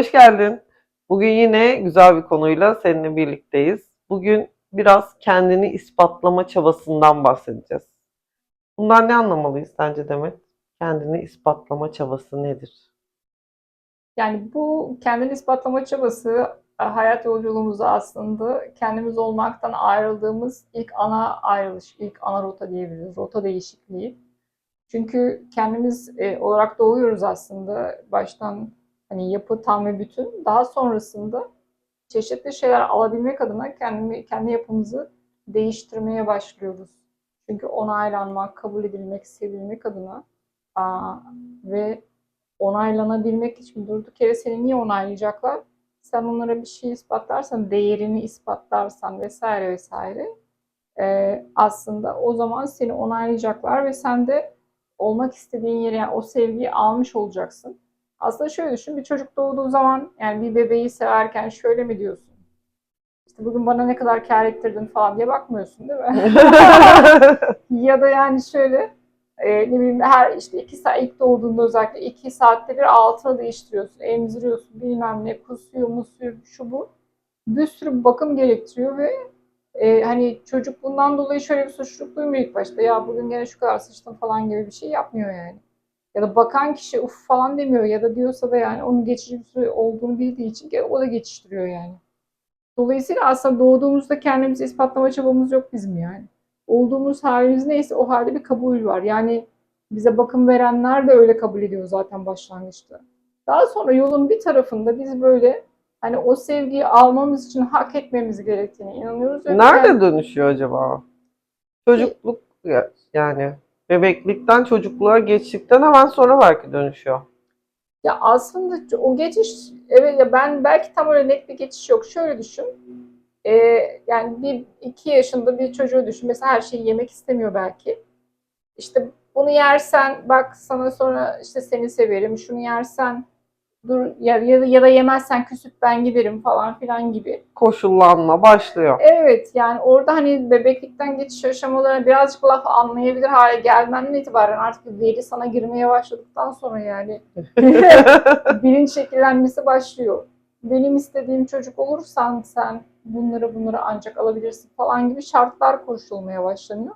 Hoş geldin. Bugün yine güzel bir konuyla seninle birlikteyiz. Bugün biraz kendini ispatlama çabasından bahsedeceğiz. Bundan ne anlamalıyız sence Demet? Kendini ispatlama çabası nedir? Yani bu kendini ispatlama çabası e, hayat yolculuğumuzda aslında kendimiz olmaktan ayrıldığımız ilk ana ayrılış, ilk ana rota diyebiliriz. Rota değişikliği. Çünkü kendimiz e, olarak doğuyoruz aslında. Baştan hani yapı tam ve bütün. Daha sonrasında çeşitli şeyler alabilmek adına kendimi, kendi yapımızı değiştirmeye başlıyoruz. Çünkü onaylanmak, kabul edilmek, sevilmek adına aa, ve onaylanabilmek için durduk yere seni niye onaylayacaklar? Sen onlara bir şey ispatlarsan, değerini ispatlarsan vesaire vesaire e, aslında o zaman seni onaylayacaklar ve sen de olmak istediğin yere yani o sevgiyi almış olacaksın. Aslında şöyle düşün, bir çocuk doğduğu zaman yani bir bebeği severken şöyle mi diyorsun? İşte bugün bana ne kadar kâr ettirdin falan diye bakmıyorsun değil mi? ya da yani şöyle e, ne bileyim her işte iki saat ilk doğduğunda özellikle iki saatte bir altına değiştiriyorsun, emziriyorsun bilmem ne kusuyor musuyor şu bu. Bir sürü bir bakım gerektiriyor ve e, hani çocuk bundan dolayı şöyle bir suçluluk duymuyor ilk başta. Ya bugün gene şu kadar sıçtım falan gibi bir şey yapmıyor yani. Ya da bakan kişi uf falan demiyor ya da diyorsa da yani onun geçici bir süre olduğunu bildiği için o da geçiştiriyor yani. Dolayısıyla aslında doğduğumuzda kendimizi ispatlama çabamız yok bizim yani olduğumuz halimiz neyse o halde bir kabul var. Yani bize bakım verenler de öyle kabul ediyor zaten başlangıçta. Daha sonra yolun bir tarafında biz böyle hani o sevgiyi almamız için hak etmemiz gerektiğine inanıyoruz. Nerede yani- dönüşüyor acaba? Çocukluk ya- yani bebeklikten çocukluğa geçtikten hemen sonra belki dönüşüyor. Ya aslında o geçiş evet ya ben belki tam öyle net bir geçiş yok. Şöyle düşün. Ee, yani bir iki yaşında bir çocuğu düşün. Mesela her şeyi yemek istemiyor belki. İşte bunu yersen bak sana sonra işte seni severim. Şunu yersen dur ya, ya, da, ya da yemezsen küsüp ben giderim falan filan gibi. Koşullanma başlıyor. Evet yani orada hani bebeklikten geçiş aşamalarına birazcık laf anlayabilir hale gelmenden itibaren artık veri sana girmeye başladıktan sonra yani bilinç şekillenmesi başlıyor. Benim istediğim çocuk olursan sen bunları bunları ancak alabilirsin falan gibi şartlar koşulmaya başlanıyor.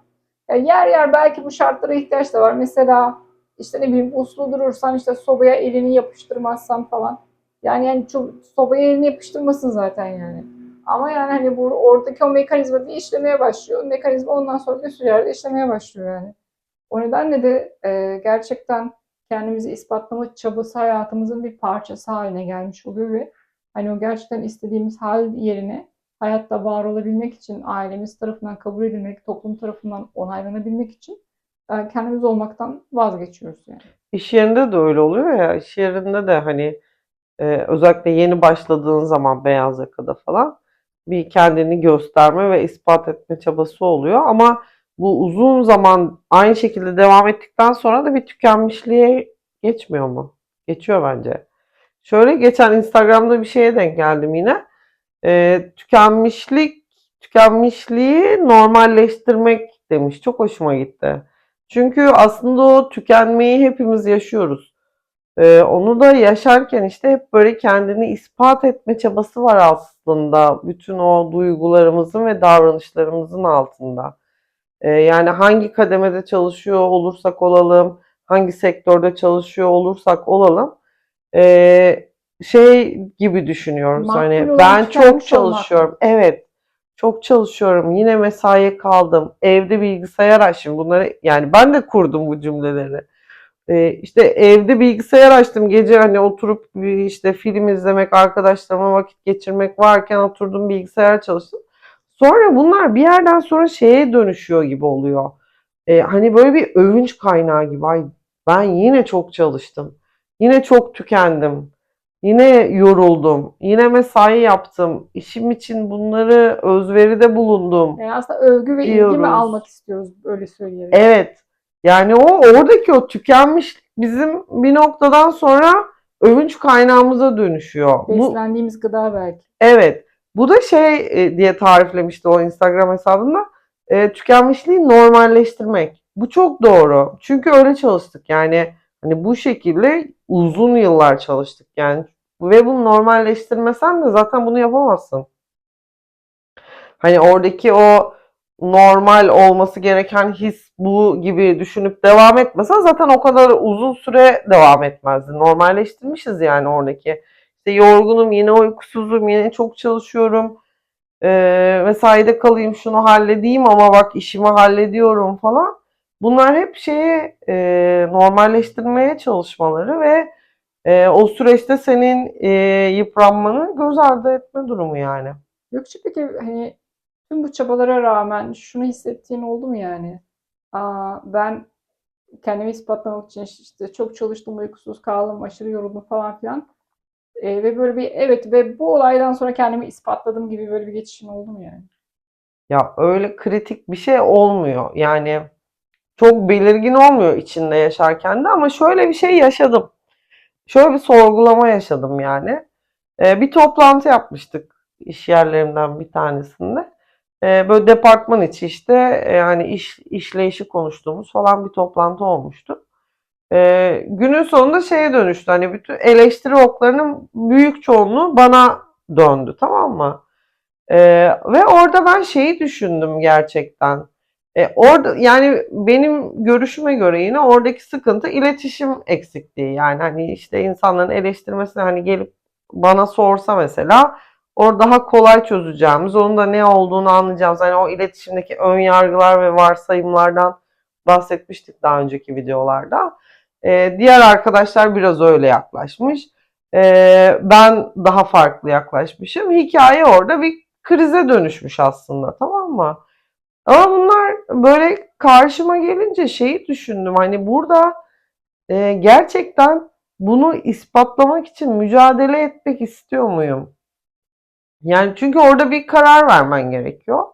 Ya yer yer belki bu şartlara ihtiyaç da var. Mesela işte ne bileyim uslu durursan işte sobaya elini yapıştırmazsan falan. Yani yani çok sobaya elini yapıştırmasın zaten yani. Ama yani hani bu oradaki o mekanizma bir işlemeye başlıyor. Mekanizma ondan sonra bir sürü yerde işlemeye başlıyor yani. O nedenle de e, gerçekten kendimizi ispatlama çabası hayatımızın bir parçası haline gelmiş oluyor ve hani o gerçekten istediğimiz hal yerine hayatta var olabilmek için ailemiz tarafından kabul edilmek, toplum tarafından onaylanabilmek için kendimiz olmaktan vazgeçiyoruz yani. İş yerinde de öyle oluyor ya. İş yerinde de hani e, özellikle yeni başladığın zaman beyaz yakada falan bir kendini gösterme ve ispat etme çabası oluyor. Ama bu uzun zaman aynı şekilde devam ettikten sonra da bir tükenmişliğe geçmiyor mu? Geçiyor bence. Şöyle geçen Instagram'da bir şeye denk geldim yine. E, tükenmişlik, tükenmişliği normalleştirmek demiş. Çok hoşuma gitti. Çünkü aslında o tükenmeyi hepimiz yaşıyoruz. Ee, onu da yaşarken işte hep böyle kendini ispat etme çabası var aslında. Bütün o duygularımızın ve davranışlarımızın altında. Ee, yani hangi kademede çalışıyor olursak olalım, hangi sektörde çalışıyor olursak olalım, ee, şey gibi düşünüyoruz. Makbul Hani ben çok tükenmiş olmak. çalışıyorum. Evet. Çok çalışıyorum. Yine mesaiye kaldım. Evde bilgisayar açtım. Bunları yani ben de kurdum bu cümleleri. Ee, işte evde bilgisayar açtım. Gece hani oturup işte film izlemek, arkadaşlarıma vakit geçirmek varken oturdum bilgisayar çalıştım. Sonra bunlar bir yerden sonra şeye dönüşüyor gibi oluyor. Ee, hani böyle bir övünç kaynağı gibi. Ay ben yine çok çalıştım. Yine çok tükendim. Yine yoruldum. Yine mesai yaptım. İşim için bunları özveride bulundum. Yani aslında övgü ve ilgi Diyoruz. mi almak istiyoruz öyle söyleyelim. Evet. Yani o oradaki o tükenmiş bizim bir noktadan sonra övünç kaynağımıza dönüşüyor. Bu, Beslendiğimiz gıda belki. evet. Bu da şey e, diye tariflemişti o Instagram hesabında. E, tükenmişliği normalleştirmek. Bu çok doğru. Çünkü öyle çalıştık. Yani hani bu şekilde uzun yıllar çalıştık. Yani ve bunu normalleştirmesen de zaten bunu yapamazsın. Hani oradaki o normal olması gereken his bu gibi düşünüp devam etmesen zaten o kadar uzun süre devam etmezdi. Normalleştirmişiz yani oradaki. İşte yorgunum, yine uykusuzum, yine çok çalışıyorum. Ee, mesaide kalayım, şunu halledeyim ama bak işimi hallediyorum falan. Bunlar hep şeyi e, normalleştirmeye çalışmaları ve e, o süreçte senin e, yıpranmanı göz ardı etme durumu yani. Gökçe peki hani tüm bu çabalara rağmen şunu hissettiğin oldu mu yani? Aa, ben kendimi ispatlamak için işte çok çalıştım, uykusuz kaldım, aşırı yoruldum falan filan. Ee, ve böyle bir evet ve bu olaydan sonra kendimi ispatladım gibi böyle bir geçişin oldu mu yani? Ya öyle kritik bir şey olmuyor. Yani çok belirgin olmuyor içinde yaşarken de ama şöyle bir şey yaşadım. Şöyle bir sorgulama yaşadım yani. Ee, bir toplantı yapmıştık iş yerlerimden bir tanesinde. Ee, böyle departman içi işte e, yani iş işleyişi konuştuğumuz falan bir toplantı olmuştu. Ee, günün sonunda şeye dönüştü. Hani bütün eleştiri oklarının büyük çoğunluğu bana döndü tamam mı? Ee, ve orada ben şeyi düşündüm gerçekten. E, orada yani benim görüşüme göre yine oradaki sıkıntı iletişim eksikliği. Yani hani işte insanların eleştirmesini hani gelip bana sorsa mesela orada daha kolay çözeceğimiz, onun da ne olduğunu anlayacağımız. Hani o iletişimdeki ön yargılar ve varsayımlardan bahsetmiştik daha önceki videolarda. Ee, diğer arkadaşlar biraz öyle yaklaşmış. Ee, ben daha farklı yaklaşmışım. Hikaye orada bir krize dönüşmüş aslında tamam mı? Ama bunlar böyle karşıma gelince şeyi düşündüm. Hani burada e, gerçekten bunu ispatlamak için mücadele etmek istiyor muyum? Yani çünkü orada bir karar vermen gerekiyor.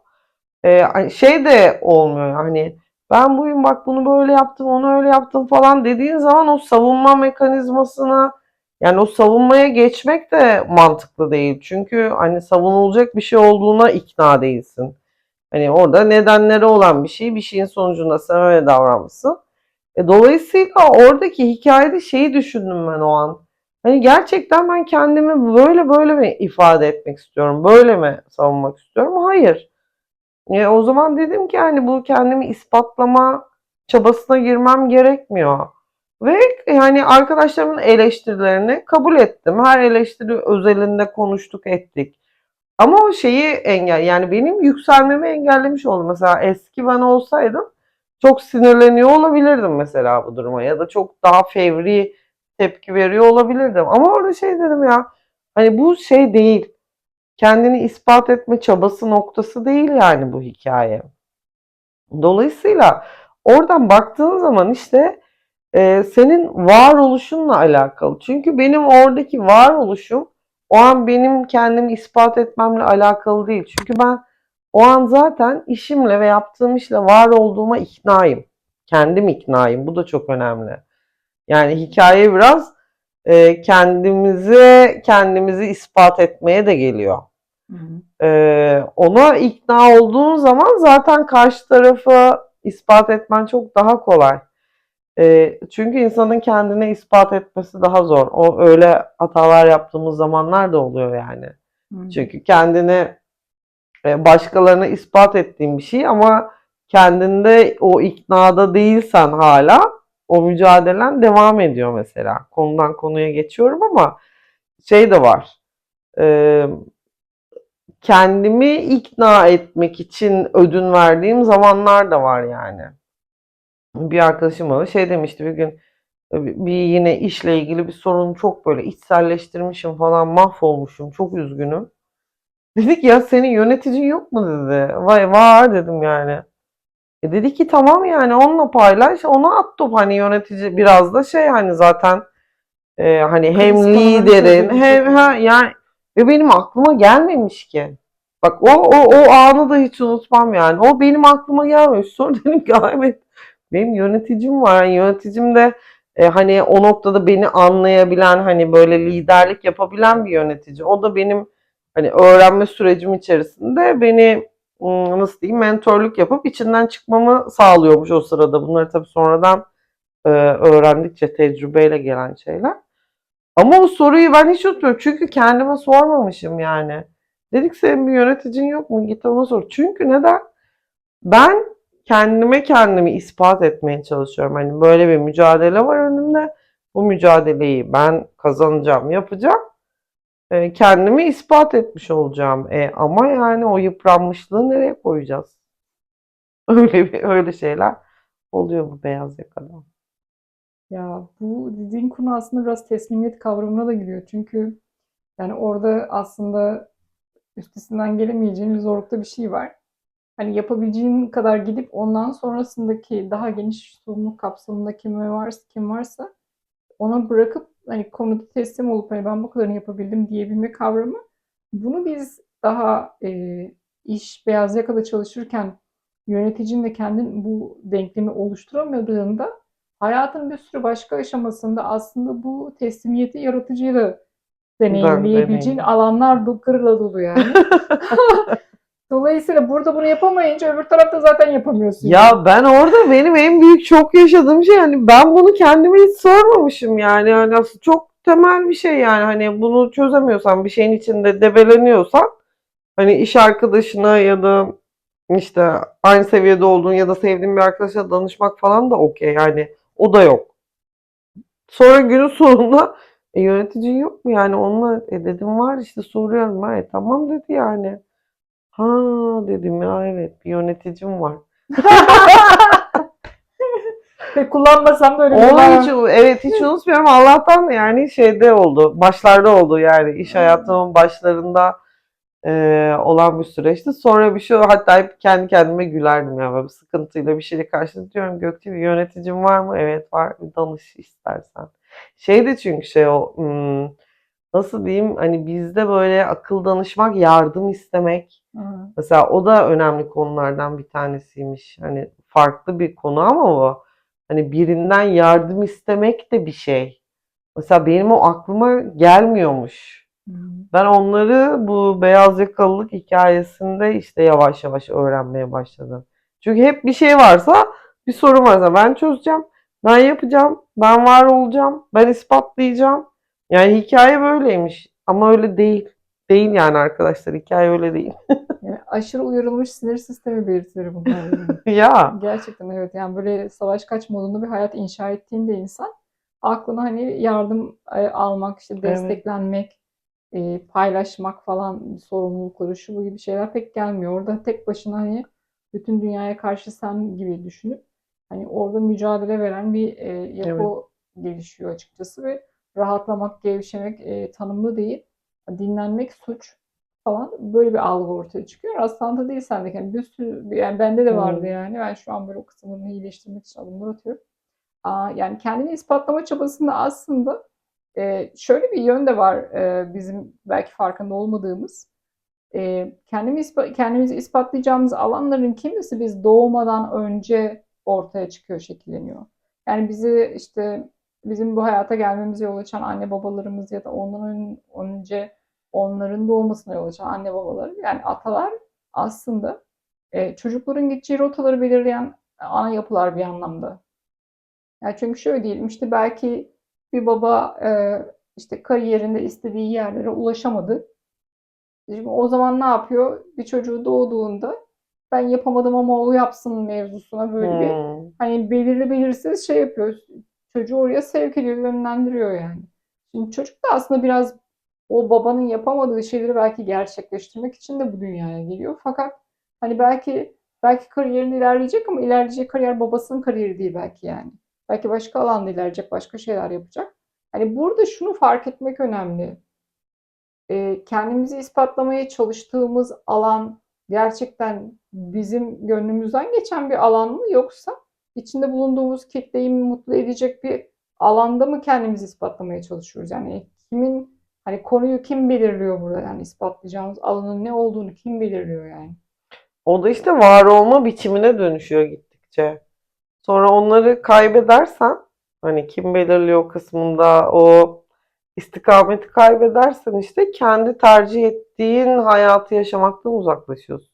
E, hani şey de olmuyor hani ben bugün bak bunu böyle yaptım onu öyle yaptım falan dediğin zaman o savunma mekanizmasına yani o savunmaya geçmek de mantıklı değil. Çünkü hani savunulacak bir şey olduğuna ikna değilsin. Hani orada nedenleri olan bir şey, bir şeyin sonucunda sen öyle davranmışsın. E, dolayısıyla oradaki hikayede şeyi düşündüm ben o an. Hani gerçekten ben kendimi böyle böyle mi ifade etmek istiyorum? Böyle mi savunmak istiyorum? Hayır. E, o zaman dedim ki hani bu kendimi ispatlama çabasına girmem gerekmiyor. Ve yani arkadaşlarımın eleştirilerini kabul ettim. Her eleştiri özelinde konuştuk ettik. Ama o şeyi engel yani benim yükselmemi engellemiş oldu. Mesela eski ben olsaydım çok sinirleniyor olabilirdim mesela bu duruma ya da çok daha fevri tepki veriyor olabilirdim. Ama orada şey dedim ya hani bu şey değil. Kendini ispat etme çabası noktası değil yani bu hikaye. Dolayısıyla oradan baktığın zaman işte e, senin varoluşunla alakalı. Çünkü benim oradaki varoluşum o an benim kendimi ispat etmemle alakalı değil. Çünkü ben o an zaten işimle ve yaptığım işle var olduğuma iknayım. Kendim iknayım. Bu da çok önemli. Yani hikaye biraz e, kendimize kendimizi ispat etmeye de geliyor. Hı hı. E, ona ikna olduğun zaman zaten karşı tarafı ispat etmen çok daha kolay. E, çünkü insanın kendine ispat etmesi daha zor. O öyle hatalar yaptığımız zamanlar da oluyor yani. Hı. Çünkü kendini e, başkalarına ispat ettiğin bir şey ama kendinde o iknada değilsen hala o mücadelen devam ediyor mesela. Konudan konuya geçiyorum ama şey de var. E, kendimi ikna etmek için ödün verdiğim zamanlar da var yani. Bir arkadaşım bana şey demişti bir gün bir yine işle ilgili bir sorunu çok böyle içselleştirmişim falan mahvolmuşum çok üzgünüm. Dedik ya senin yöneticin yok mu dedi. Vay var dedim yani. E dedi ki tamam yani onunla paylaş ona at top hani yönetici biraz da şey hani zaten e, hani hem konuları liderin hem ha, yani ve benim aklıma gelmemiş ki. Bak o, o, o anı da hiç unutmam yani. O benim aklıma gelmemiş. Sonra dedim ki "Aa, evet benim yöneticim var. Yani yöneticim de e, hani o noktada beni anlayabilen hani böyle liderlik yapabilen bir yönetici. O da benim hani öğrenme sürecim içerisinde beni nasıl diyeyim mentorluk yapıp içinden çıkmamı sağlıyormuş o sırada. Bunları tabii sonradan e, öğrendikçe tecrübeyle gelen şeyler. Ama o soruyu ben hiç unutmuyorum. Çünkü kendime sormamışım yani. Dedik senin bir yöneticin yok mu? Git ona sor. Çünkü neden? Ben kendime kendimi ispat etmeye çalışıyorum. Hani böyle bir mücadele var önümde. Bu mücadeleyi ben kazanacağım, yapacağım. E, kendimi ispat etmiş olacağım. E, ama yani o yıpranmışlığı nereye koyacağız? Öyle bir, öyle şeyler oluyor bu beyaz yakada. Ya bu dediğin konu aslında biraz teslimiyet kavramına da giriyor. Çünkü yani orada aslında üstesinden gelemeyeceğin bir zorlukta bir şey var. Hani yapabileceğin kadar gidip ondan sonrasındaki daha geniş sorumluluk kapsamında kim varsa kim varsa ona bırakıp hani konuda teslim olup hani ben bu kadarını yapabildim diyebilme kavramı. Bunu biz daha e, iş beyaz yakada çalışırken yöneticin de kendin bu denklemi oluşturamadığında hayatın bir sürü başka aşamasında aslında bu teslimiyeti yaratıcıyı da deneyimleyebileceğin deneyim. alanlar gırla dolu yani. Dolayısıyla burada bunu yapamayınca öbür tarafta zaten yapamıyorsun. Ya ben orada benim en büyük şok yaşadığım şey hani ben bunu kendime hiç sormamışım yani. Hani aslında çok temel bir şey yani hani bunu çözemiyorsan bir şeyin içinde debeleniyorsan hani iş arkadaşına ya da işte aynı seviyede olduğun ya da sevdiğin bir arkadaşa danışmak falan da okey yani o da yok. Sonra günün sonunda e, yöneticin yok mu yani onunla e, dedim var işte soruyorum ha e, tamam dedi yani. Ha dedim ya evet bir yöneticim var. Ve kullanmasam da öyle bir Onu hiç, evet hiç unutmuyorum. Allah'tan yani şeyde oldu. Başlarda oldu yani. iş hayatımın başlarında e, olan bir süreçti. Sonra bir şey hatta hep kendi kendime gülerdim ya. Böyle sıkıntıyla bir şeyle karşılaşıyorum. Gökçe bir yöneticim var mı? Evet var. Danış istersen. Şey de çünkü şey o hmm, nasıl diyeyim hani bizde böyle akıl danışmak, yardım istemek Hı. Mesela o da önemli konulardan bir tanesiymiş. Hani farklı bir konu ama o. Hani birinden yardım istemek de bir şey. Mesela benim o aklıma gelmiyormuş. Hı. Ben onları bu beyaz yakalılık hikayesinde işte yavaş yavaş öğrenmeye başladım. Çünkü hep bir şey varsa bir sorun varsa ben çözeceğim, ben yapacağım, ben var olacağım, ben ispatlayacağım. Yani hikaye böyleymiş ama öyle değil. Değil yani arkadaşlar hikaye öyle değil. Yani aşırı uyarılmış sinir sistemi belirtileri bunlar. yani. Ya Gerçekten evet yani böyle savaş kaç modunda bir hayat inşa ettiğinde insan aklına hani yardım e, almak, işte Evet. desteklenmek, e, paylaşmak falan sorumlulukları şu bu gibi şeyler pek gelmiyor. Orada tek başına hani bütün dünyaya karşı sen gibi düşünüp hani orada mücadele veren bir e, yapı gelişiyor açıkçası ve rahatlamak, gevşemek e, tanımlı değil. Dinlenmek suç falan böyle bir algı ortaya çıkıyor. Aslında değil sendeki. Yani bir sürü, yani bende de vardı Hmm. yani. Ben şu an böyle o kısımlarını iyileştirmek için adımlar atıyorum. Aa, yani kendini ispatlama çabasında aslında e, şöyle bir yön de var e, bizim belki farkında olmadığımız. E, kendimi ispa- kendimizi ispatlayacağımız alanların kimisi biz doğmadan önce ortaya çıkıyor, şekilleniyor. Yani bizi işte bizim bu hayata gelmemize yol açan anne babalarımız ya da ondan ön- önce onların doğmasına yol açan anne babaları yani atalar aslında e, çocukların gideceği rotaları belirleyen ana yapılar bir anlamda. Yani çünkü şöyle diyelim işte belki bir baba e, işte kariyerinde istediği yerlere ulaşamadı. Şimdi o zaman ne yapıyor? Bir çocuğu doğduğunda ben yapamadım ama o yapsın mevzusuna böyle bir hmm, hani belirli belirsiz şey yapıyor. Çocuğu oraya sevk ediyor, yönlendiriyor yani. Şimdi çocuk da aslında biraz o babanın yapamadığı şeyleri belki gerçekleştirmek için de bu dünyaya geliyor. Fakat hani belki belki kariyerin ilerleyecek ama ilerleyecek kariyer babasının kariyeri değil belki yani. Belki başka alanda ilerleyecek, başka şeyler yapacak. Hani burada şunu fark etmek önemli. Ee, kendimizi ispatlamaya çalıştığımız alan gerçekten bizim gönlümüzden geçen bir alan mı yoksa içinde bulunduğumuz kitleyi mutlu edecek bir alanda mı kendimizi ispatlamaya çalışıyoruz? Yani kimin hani konuyu kim belirliyor burada? Yani ispatlayacağımız alanın ne olduğunu kim belirliyor yani? O da işte var olma biçimine dönüşüyor gittikçe. Sonra onları kaybedersen hani kim belirliyor kısmında o istikameti kaybedersen işte kendi tercih ettiğin hayatı yaşamaktan uzaklaşıyorsun.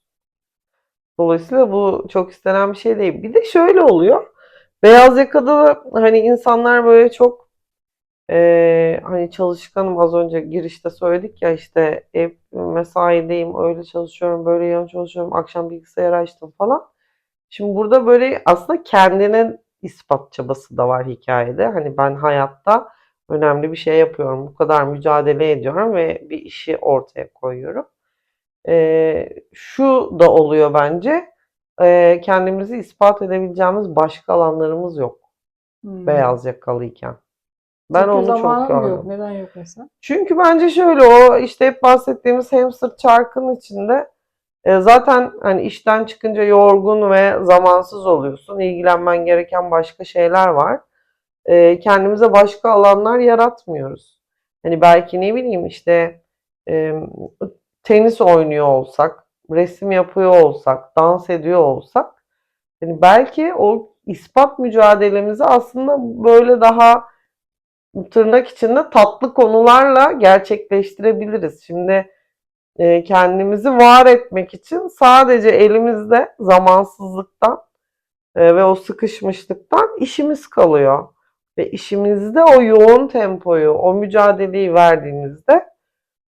Dolayısıyla bu çok istenen bir şey değil. Bir de şöyle oluyor. Beyaz yakada da hani insanlar böyle çok Ee, hani çalışkanım az önce girişte söyledik ya işte ev mesaideyim, öyle çalışıyorum, böyle yan çalışıyorum, akşam bilgisayar açtım falan. Şimdi burada böyle aslında kendine ispat çabası da var hikayede. Hani ben hayatta önemli bir şey yapıyorum, bu kadar mücadele ediyorum ve bir işi ortaya koyuyorum. Ee, şu da oluyor bence, ee, kendimizi ispat edebileceğimiz başka alanlarımız yok Hmm. beyaz yakalıyken. Ben Çünkü onu çok gördüm. yok. Neden yok mesela? Çünkü bence şöyle o işte hep bahsettiğimiz hamster çarkının içinde e, zaten hani işten çıkınca yorgun ve zamansız oluyorsun. İlgilenmen gereken başka şeyler var. E, kendimize başka alanlar yaratmıyoruz. Hani belki ne bileyim işte e, tenis oynuyor olsak, resim yapıyor olsak, dans ediyor olsak hani belki o ispat mücadelemizi aslında böyle daha tırnak içinde tatlı konularla gerçekleştirebiliriz. Şimdi e, kendimizi var etmek için sadece elimizde zamansızlıktan e, ve o sıkışmışlıktan işimiz kalıyor. Ve işimizde o yoğun tempoyu, o mücadeleyi verdiğimizde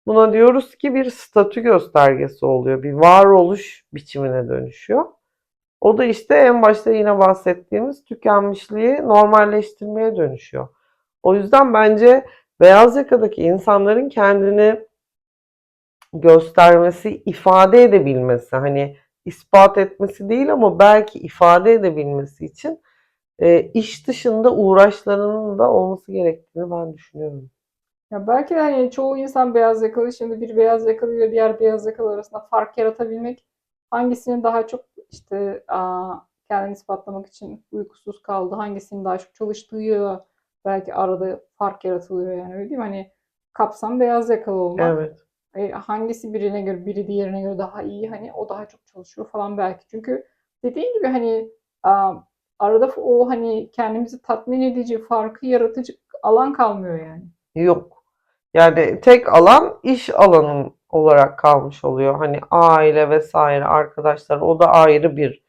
buna diyoruz ki bir statü göstergesi oluyor. Bir varoluş biçimine dönüşüyor. O da işte en başta yine bahsettiğimiz tükenmişliği normalleştirmeye dönüşüyor. O yüzden bence beyaz yakadaki insanların kendini göstermesi, ifade edebilmesi, hani ispat etmesi değil ama belki ifade edebilmesi için e, iş dışında uğraşlarının da olması gerektiğini ben düşünüyorum. Ya belki de hani çoğu insan beyaz yakalı şimdi bir beyaz yakalı ile diğer beyaz yakalı arasında fark yaratabilmek hangisinin daha çok işte aa, kendini ispatlamak için uykusuz kaldı, hangisinin daha çok çalıştığı belki arada fark yaratılıyor yani öyle değil mi? Hani kapsam beyaz yakalı olmak. Evet. E, hangisi birine göre, biri diğerine göre daha iyi hani o daha çok çalışıyor falan belki. Çünkü dediğin gibi hani aa, arada o hani kendimizi tatmin edici, farkı yaratıcı alan kalmıyor yani. Yok. Yani tek alan iş alanın olarak kalmış oluyor. Hani aile vesaire arkadaşlar o da ayrı bir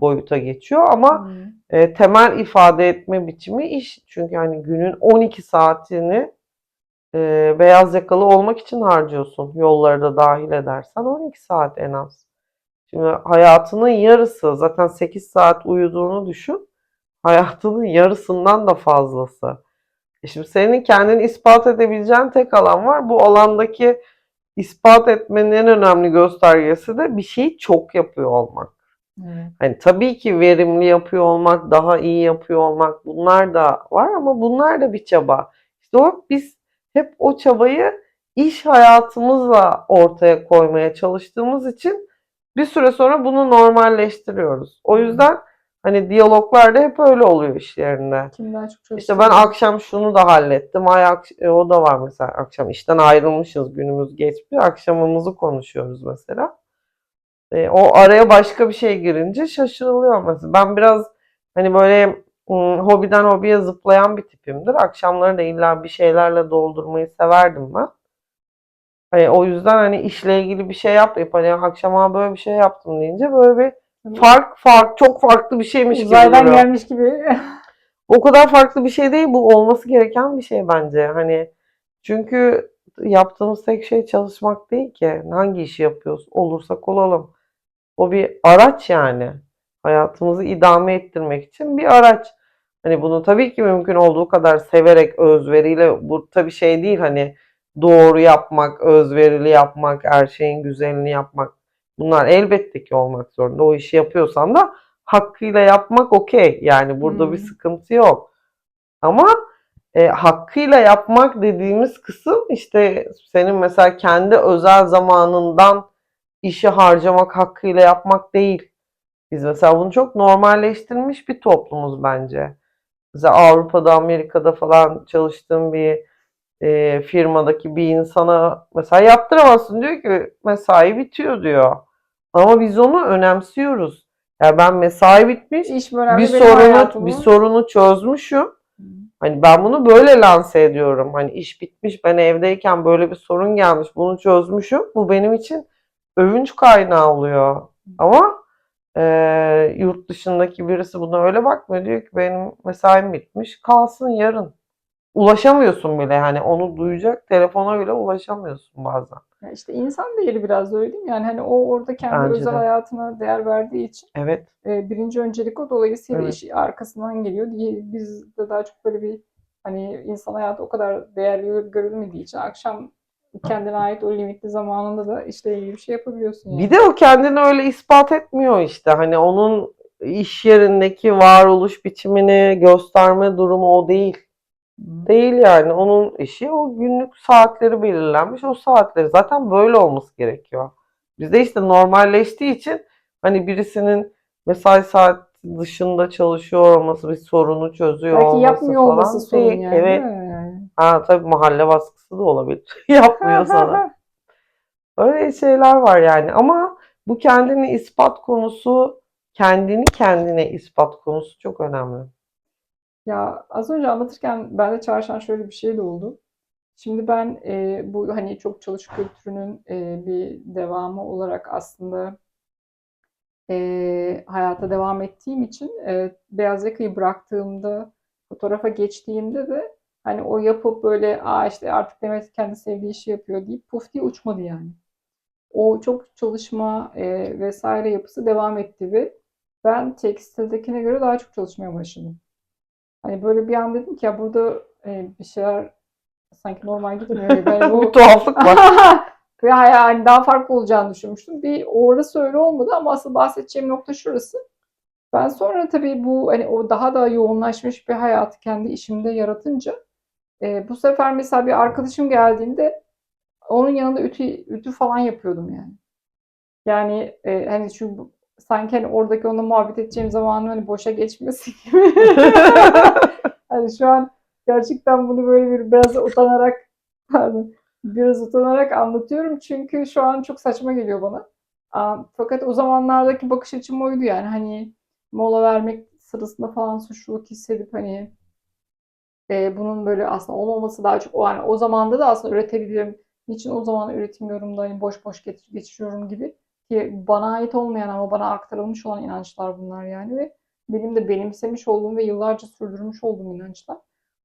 boyuta geçiyor ama Hmm. e, temel ifade etme biçimi iş. Çünkü hani günün 12 saatini e, beyaz yakalı olmak için harcıyorsun. Yolları da dahil edersen 12 saat en az. Şimdi hayatının yarısı zaten 8 saat uyuduğunu düşün. Hayatının yarısından da fazlası. E şimdi senin kendini ispat edebileceğin tek alan var. Bu alandaki ispat etmenin en önemli göstergesi de bir şeyi çok yapıyor olmak. Evet. Hani tabii ki verimli yapıyor olmak, daha iyi yapıyor olmak bunlar da var ama bunlar da bir çaba. İşte o biz hep o çabayı iş hayatımızla ortaya koymaya çalıştığımız için bir süre sonra bunu normalleştiriyoruz. O yüzden hani diyaloglarda hep öyle oluyor iş yerinde. Kim daha çok çalıştı? İşte ben akşam şunu da hallettim. Ay ak- e, o da var mesela akşam işten ayrılmışız günümüz geçmiş. Akşamımızı konuşuyoruz mesela. E, o araya başka bir şey girince şaşırılıyor mesela. Ben biraz hani böyle ım, hobiden hobiye zıplayan bir tipimdir. Akşamları da illa bir şeylerle doldurmayı severdim ben. Hani o yüzden hani işle ilgili bir şey yapmayıp hani akşama böyle bir şey yaptım deyince böyle bir fark fark çok farklı bir şeymiş gibi Uzaydan gelmiş gibi. O kadar farklı bir şey değil. Bu olması gereken bir şey bence. Hani çünkü yaptığımız tek şey çalışmak değil ki. Hangi işi yapıyoruz? Olursak olalım. O bir araç yani. Hayatımızı idame ettirmek için bir araç. Hani bunu tabii ki mümkün olduğu kadar severek, özveriyle bu tabii şey değil hani doğru yapmak, özverili yapmak, her şeyin güzelini yapmak. Bunlar elbette ki olmak zorunda. O işi yapıyorsan da hakkıyla yapmak okey. Yani burada bir Hmm. sıkıntı yok. Ama e, hakkıyla yapmak dediğimiz kısım işte senin mesela kendi özel zamanından işi harcamak hakkıyla yapmak değil. Biz mesela bunu çok normalleştirilmiş bir toplumuz bence. Mesela Avrupa'da, Amerika'da falan çalıştığım bir e, firmadaki bir insana mesela yaptıramazsın diyor ki mesai bitiyor diyor. Ama biz onu önemsiyoruz. Yani ben mesai bitmiş, İş bir sorunu hayatımı? bir sorunu çözmüşüm. Hmm. Hani ben bunu böyle lanse ediyorum. Hani iş bitmiş, ben evdeyken böyle bir sorun gelmiş, bunu çözmüşüm. Bu benim için övünç kaynağı oluyor. Ama eee, yurt dışındaki birisi buna öyle bakmıyor. Diyor ki benim mesaim bitmiş, kalsın yarın. Ulaşamıyorsun bile yani onu duyacak telefona bile ulaşamıyorsun bazen. Ya işte insan değeri biraz da öyle değil mi? Yani hani o orada kendi Bence özel de. hayatına değer verdiği için Evet. e, birinci öncelik o. Dolayısıyla Evet. iş arkasından geliyor. Biz de daha çok böyle bir hani insan hayatı o kadar değerli görülmediği için akşam kendine ait o limitli zamanında da işle ilgili bir şey yapabiliyorsun yani. Bir de o kendini öyle ispat etmiyor işte. Hani onun iş yerindeki varoluş biçimini gösterme durumu o değil. Değil yani. Onun işi o günlük saatleri belirlenmiş. O saatleri zaten böyle olması gerekiyor. Bizde işte normalleştiği için hani birisinin mesai saat dışında çalışıyor olması bir sorunu çözüyor Belki olması yapmıyor falan olması sorun değil. yani. Evet. yani? Ha tabii mahalle baskısı da olabilir. Yapmıyor sana. Öyle şeyler var yani ama bu kendini ispat konusu, kendini kendine ispat konusu çok önemli. Ya az önce anlatırken bende çağrışan şöyle bir şey de oldu. Şimdi ben e, bu hani çok çalış kültürünün e, bir devamı olarak aslında e, hayata devam ettiğim için e, beyaz yakayı bıraktığımda fotoğrafa geçtiğimde de hani o yapıp böyle aa işte artık Demet kendi sevdiği işi yapıyor deyip puf diye uçmadı yani. O çok çalışma e, vesaire yapısı devam etti ve ben tekstildekine göre daha çok çalışmaya başladım. Hani böyle bir an dedim ki ya burada e, bir şeyler sanki normal gitmiyor. Hani bu Bir tuhaflık var. ve yani daha farklı olacağını düşünmüştüm. Bir orası öyle olmadı ama asıl bahsedeceğim nokta şurası. Ben sonra tabii bu hani o daha da yoğunlaşmış bir hayatı kendi işimde yaratınca e, bu sefer mesela bir arkadaşım geldiğinde onun yanında ütü, ütü falan yapıyordum yani. Yani e, hani şu sanki hani oradaki onunla muhabbet edeceğim zamanın hani boşa geçmesi gibi. Hani şu an gerçekten bunu böyle bir biraz utanarak pardon, biraz utanarak anlatıyorum çünkü şu an çok saçma geliyor bana. Aa, fakat o zamanlardaki bakış açım oydu yani hani mola vermek sırasında falan suçluluk hissedip hani e, bunun böyle aslında olmaması daha çok o yani o zamanda da aslında üretebilirim. Niçin o zaman üretmiyorum da hani boş boş geç- geçiriyorum gibi ki bana ait olmayan ama bana aktarılmış olan inançlar bunlar yani ve benim de benimsemiş olduğum ve yıllarca sürdürmüş olduğum inançlar.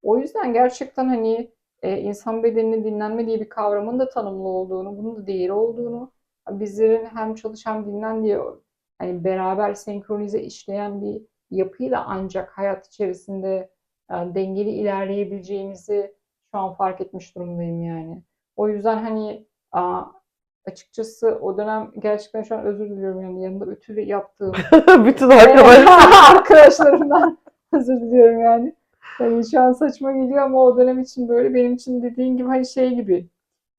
O yüzden gerçekten hani e, insan bedeninin dinlenme diye bir kavramın da tanımlı olduğunu, bunun da değeri olduğunu, bizlerin hem çalış hem dinlen diye hani beraber senkronize işleyen bir yapıyla ancak hayat içerisinde e, dengeli ilerleyebileceğimizi şu an fark etmiş durumdayım yani. O yüzden hani açıkçası o dönem gerçekten şu an özür diliyorum yani yanında ütü yaptığım Bütün arkadaşlar. arkadaşlarımdan özür diliyorum yani. Yani şu an saçma geliyor ama o dönem için böyle benim için dediğin gibi hani şey gibi.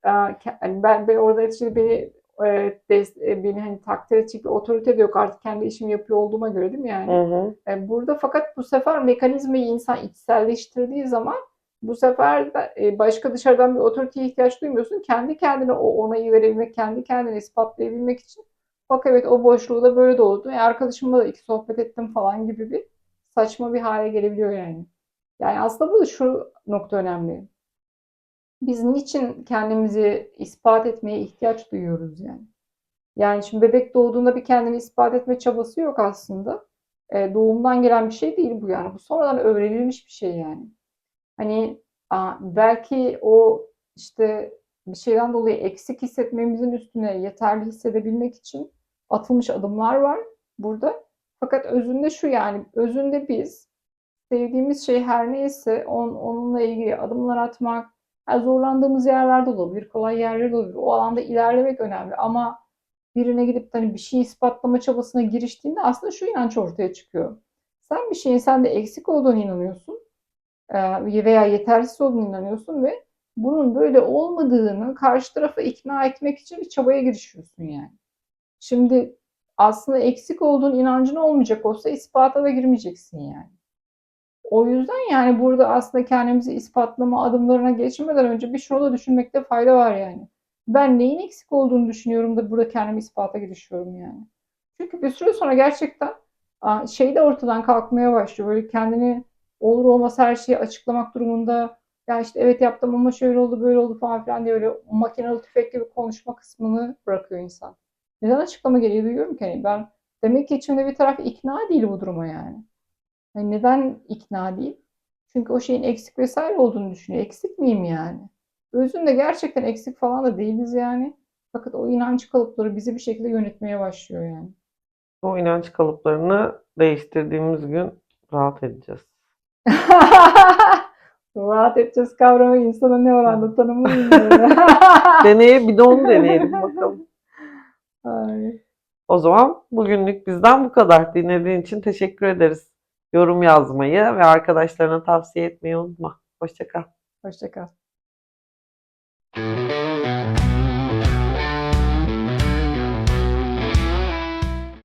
Hani ben, ben orada işte beni e, des- e, beni hani takdir edecek bir otorite de yok artık kendi işimi yapıyor olduğuma göre değil mi yani? Hı hı. E, Burada fakat bu sefer mekanizmayı insan içselleştirdiği zaman bu sefer de e, başka dışarıdan bir otoriteye ihtiyaç duymuyorsun. Kendi kendine o onayı verebilmek, kendi kendine ispatlayabilmek için bak evet o boşluğu da böyle doldu. E, arkadaşımla da iki sohbet ettim falan gibi bir saçma bir hale gelebiliyor yani. Yani aslında burada şu nokta önemli. Biz niçin kendimizi ispat etmeye ihtiyaç duyuyoruz yani? Yani şimdi bebek doğduğunda bir kendini ispat etme çabası yok aslında. E, doğumdan gelen bir şey değil bu yani. Bu sonradan öğrenilmiş bir şey yani. Hani belki o işte bir şeyden dolayı eksik hissetmemizin üstüne yeterli hissedebilmek için atılmış adımlar var burada. Fakat özünde şu yani özünde biz sevdiğimiz şey her neyse on, onunla ilgili adımlar atmak, yani zorlandığımız yerlerde de olabilir, kolay yerlerde de olabilir. O alanda ilerlemek önemli ama birine gidip hani bir şey ispatlama çabasına giriştiğinde aslında şu inanç ortaya çıkıyor. Sen bir şeyin sende eksik olduğunu inanıyorsun veya yetersiz olduğunu inanıyorsun ve bunun böyle olmadığını karşı tarafa ikna etmek için bir çabaya girişiyorsun yani. Şimdi aslında eksik olduğun inancın olmayacak olsa ispata da girmeyeceksin yani. O yüzden yani burada aslında kendimizi ispatlama adımlarına geçmeden önce bir şunu da düşünmekte fayda var yani. Ben neyin eksik olduğunu düşünüyorum da burada kendimi ispata girişiyorum yani. Çünkü bir süre sonra gerçekten şey de ortadan kalkmaya başlıyor. Böyle kendini olur olmaz her şeyi açıklamak durumunda ya işte evet yaptım ama şöyle oldu böyle oldu falan filan diye öyle makinalı tüfek gibi konuşma kısmını bırakıyor insan. Neden açıklama gereği duyuyorum ki? Hani ben demek ki içimde bir taraf ikna değil bu duruma yani. Yani neden ikna değil? Çünkü o şeyin eksik vesaire olduğunu düşünüyor. Eksik miyim yani? Özünde gerçekten eksik falan da değiliz yani. Fakat o inanç kalıpları bizi bir şekilde yönetmeye başlıyor yani. O inanç kalıplarını değiştirdiğimiz gün rahat edeceğiz. Rahat edeceğiz kavramı insana ne oranda tanımı bilmiyorum. Deneye bir de onu deneyelim bakalım. Ay. O zaman bugünlük bizden bu kadar. Dinlediğin için teşekkür ederiz. Yorum yazmayı ve arkadaşlarına tavsiye etmeyi unutma. Hoşça kal. Hoşça kal.